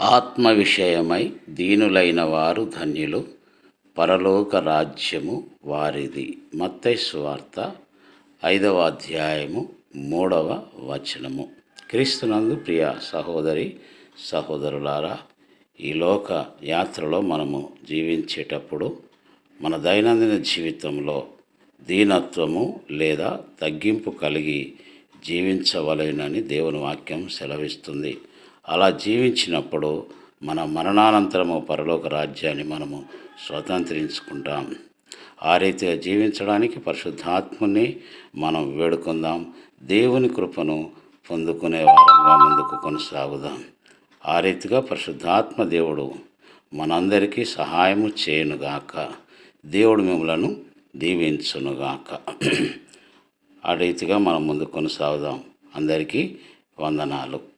ఆత్మ విషయమై దీనులైన వారు ధన్యులు పరలోక రాజ్యము వారిది. మత్తైస్వార్త ఐదవ అధ్యాయము మూడవ వచనము. క్రీస్తునందు ప్రియ సహోదరి సహోదరులారా ఈ లోక యాత్రలో మనము జీవించేటప్పుడు మన దైనందిన జీవితంలో దీనత్వము లేదా తగ్గింపు కలిగి జీవించవలెనని దేవుని వాక్యం సెలవిస్తుంది. అలా జీవించినప్పుడు మన మరణానంతరము పరలోక రాజ్యాన్ని మనము స్వతంత్రించుకుంటాం. ఆ రీతిగా జీవించడానికి పరిశుద్ధాత్ముని మనం వేడుకుందాం. దేవుని కృపను పొందుకునే వారంగా ముందుకు కొనసాగుదాం. ఆ రీతిగా పరిశుద్ధాత్మ దేవుడు మనందరికీ సహాయము చేయనుగాక. దేవుడు మిమ్మలను దీవించునుగాక. ఆ రీతిగా మనం ముందు కొనసాగుదాం. అందరికీ వందనాలు.